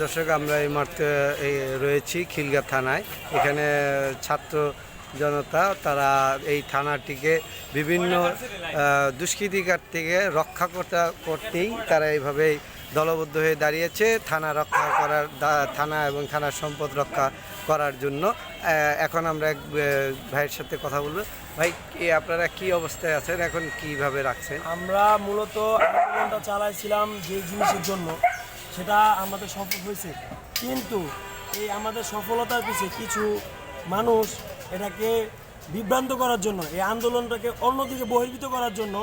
দর্শক, আমরা এই এই রয়েছি খিলগা থানায়। এখানে ছাত্র জনতা, তারা এই থানাটিকে বিভিন্ন দুষ্কৃতিকার থেকে রক্ষা করতে করতেই তারা এইভাবেই দলবদ্ধ হয়ে দাঁড়িয়েছে থানা রক্ষা করার থানা এবং থানার সম্পদ রক্ষা করার জন্য। এখন আমরা এক ভাইয়ের সাথে কথা বলব। ভাই আপনারা কি অবস্থায় আছেন? এখন কীভাবে রাখছেন? আমরা মূলত চালাইছিলাম যে জিনিসের জন্য। সেটা আমাদের সফল হয়েছে। কিন্তু এই আমাদের সফলতার পিছে কিছু মানুষ এটাকে বিভ্রান্ত করার জন্য, এই আন্দোলনটাকে অন্যদিকে বহির্ভূত করার জন্য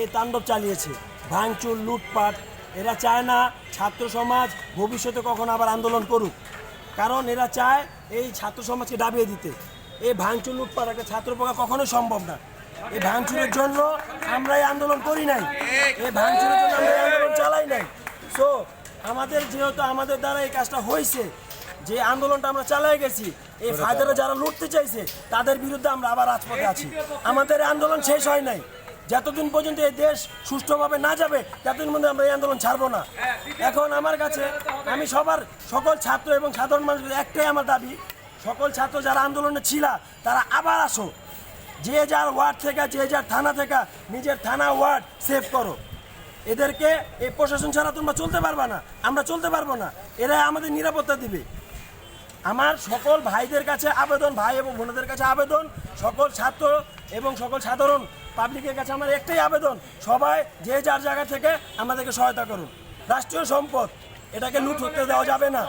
এই তাণ্ডব চালিয়েছে। ভাঙচুর, লুটপাট, এরা চায় না ছাত্র সমাজ ভবিষ্যতে কখনো আবার আন্দোলন করুক। কারণ এরা চায় এই ছাত্র সমাজকে ডাবিয়ে দিতে। এই ভাঙচুর, লুটপাট একটা ছাত্র পক্ষে কখনোই সম্ভব না। এই ভাঙচুরের জন্য আমরা এই আন্দোলন করি নাই। এই ভাঙচুরের জন্য আমরা আন্দোলন চালাই নাই। সো আমাদের যেহেতু আমাদের দ্বারা এই কাজটা হয়েছে যে আন্দোলনটা আমরা চালাই গেছি এই ফায়দাটা যারা লুটতে চাইছে তাদের বিরুদ্ধে আমরা আবার রাজপথে আছি। আমাদের আন্দোলন শেষ হয় নাই। যতদিন পর্যন্ত এই দেশ সুষ্ঠুভাবে না যাবে ততদিন পর্যন্ত আমরা এই আন্দোলন ছাড়বো না। এখন আমার কাছে আমি সবার সকল ছাত্র এবং সাধারণ মানুষের একটাই আমার দাবি সকল ছাত্র যারা আন্দোলনে ছিল তারা আবার আসো। যে যার ওয়ার্ড থেকে যে যার থানা থেকে নিজের থানা ওয়ার্ড সেভ করো। এদেরকে এই প্রশাসন ছাড়া তোমরা চলতে পারবা না। আমরা চলতে পারব না। এরা আমাদের নিরাপত্তা দিবে। আমার সকল ভাইদের কাছে আবেদন, ভাই এবং বোনদের কাছে আবেদন, সকল ছাত্র এবং সকল সাধারণ পাবলিকের কাছে আমার একটাই আবেদন, সবাই যে যার জায়গা থেকে আমাদেরকে সহায়তা করুন। রাষ্ট্রীয় সম্পদ, এটাকে লুট হতে দেওয়া যাবে না।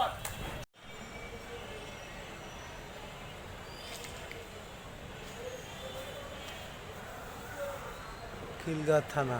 খিলগা থানা।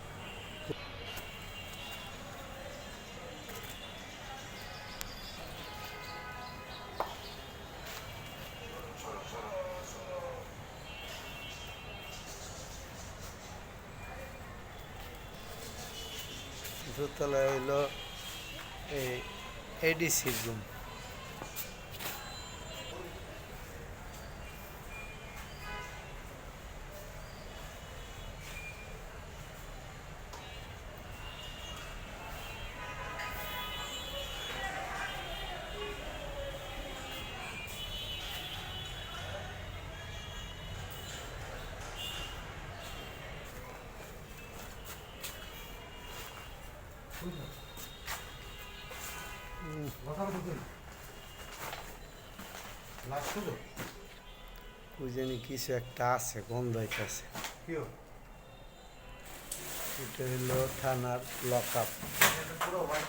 দোতলায় হইল এই এডিসি রুম ওই জানি কিছু একটা আছে গন্ধ হলো? এটা হইল থানার লক আপ পুরো হোয়াইট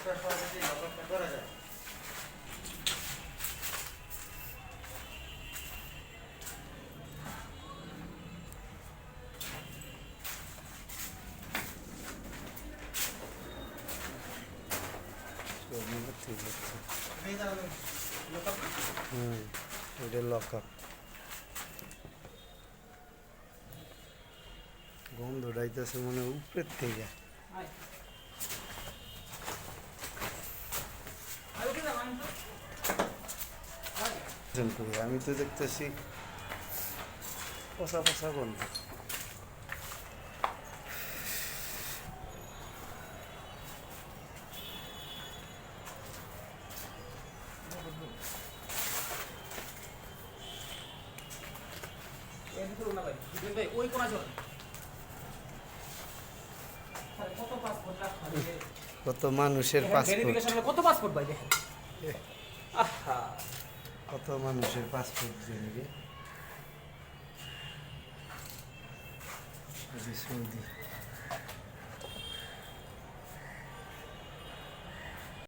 করা যায়? ঠিক আছে হুম, এটা লক আপ গন্ধ ডাইতেছে মানে উপরের থেকে। আমি তো দেখতেছি পচা পচা গন্ধ। কত মানুষের পাসপোর্ট কত পাসপোর্ট ভাই দেখেন। আহা। কত মানুষের পাসপোর্ট জেনে